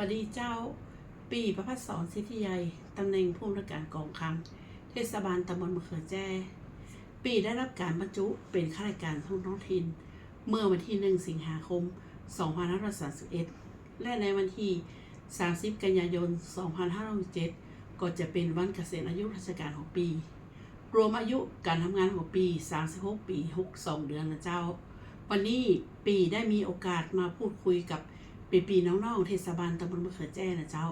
ปดีเจ้าปีประพัฒสอนสิทธิยัยตำแหน่งผู้อำนวยการกองคลังเทศบาลตำบลมะเขือแจ้ ปีได้รับการบรรจุเป็นข้าราชการท้องท้องถิ่น เมื่อวันที่ 1 สิงหาคม 2531 และในวันที่ 30 กันยายน 2567 ก็จะเป็นวันเกษียณอายุราชการของปี รวมอายุการทำงานของปี 36 ปี 62 เดือนนะเจ้า วันนี้ปีได้มีโอกาสมาพูดคุยกับ ปีปีน้องๆเทศบาลตำบลมะเขือแจ้นะเจ้า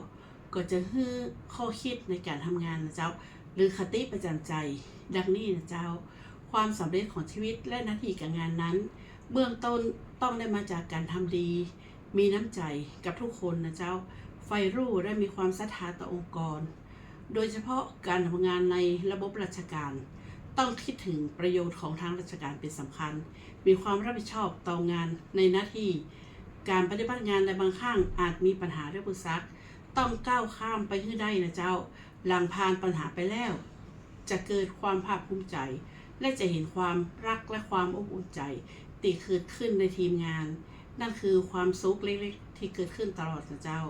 ก็จะฮื้อข้อคิดในการทำงานนะเจ้า หรือคติประจำใจ ดังนี้นะเจ้า ความสำเร็จของชีวิตและหน้าที่การงานนั้น เบื้องต้นต้องได้มาจากการทำดี มีน้ำใจกับทุกคนนะเจ้า ไฟรู้และมีความศรัทธาต่อองค์กร โดยเฉพาะการทำงานในระบบราชการ ต้องคิดถึงประโยชน์ของทางราชการเป็นสำคัญ มีความรับผิดชอบต่องานในหน้าที่ การปฏิบัติงานในบางครั้งอาจมีปัญหาเรื่องอุปสรรคต้องก้าวข้ามไปให้ได้นะเจ้า หลังผ่านปัญหาไปแล้ว จะเกิดความภาคภูมิใจ และจะเห็นความรักและความอบอุ่นใจตีเกิดขึ้นในทีมงาน นั่นคือความสุขเล็กๆ ที่เกิดขึ้นตลอดนะเจ้า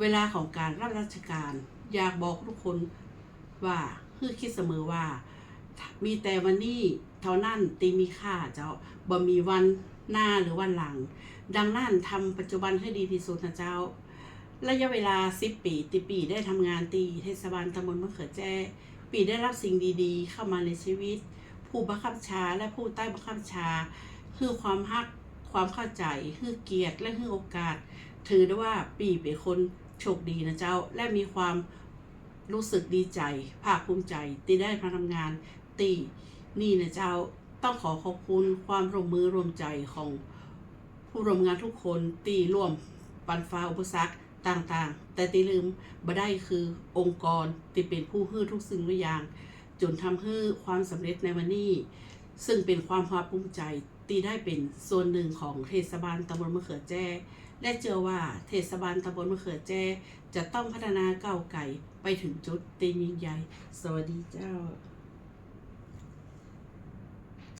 เวลาของการรับราชการ อยากบอกทุกคนว่าคือคิดเสมอว่า มีแต่วันนี้เท่านั้นตีมีค่าเจ้าบ่มีวันหน้าหรือวันหลัง ดังนั้นทำปัจจุบันให้ดีที่สุดนะเจ้า ระยะเวลา10ปีติปีได้ทำงานตีเทศบาลตำบลมะเขือแจ้ปีได้รับสิ่งดีๆ เข้ามาในชีวิต ผู้บังคับบัญชาและผู้ใต้บังคับบัญชา คือความฮักความเข้าใจคือเกียรติและคือโอกาส ถือได้ว่าปีเป็นคนโชคดีนะเจ้าและมีความรู้สึกดีใจ ภาคภูมิใจที่ได้มาทำงาน ตี นี่นะเจ้าต้องขอขอบคุณความร่วมมือร่วมใจของผู้ร่วมงานทุกคนตีร่วมปันฟ้าอุปสรรคต่างๆ แต่ตีลืมบ่ได้คือองค์กรที่เป็นผู้ฮื้อทุกสิ่งทุกอย่าง จนทำให้ความสำเร็จในวันนี้ ซึ่งเป็นความภาคภูมิใจ ตีได้เป็นส่วนหนึ่งของเทศบาลตำบลมะเขือแจ้และเชื่อว่าเทศบาลตำบลมะเขือแจ้จะต้องพัฒนาก้าวไก่ไปถึงจุดตีนยิ่งใหญ่ สวัสดีเจ้า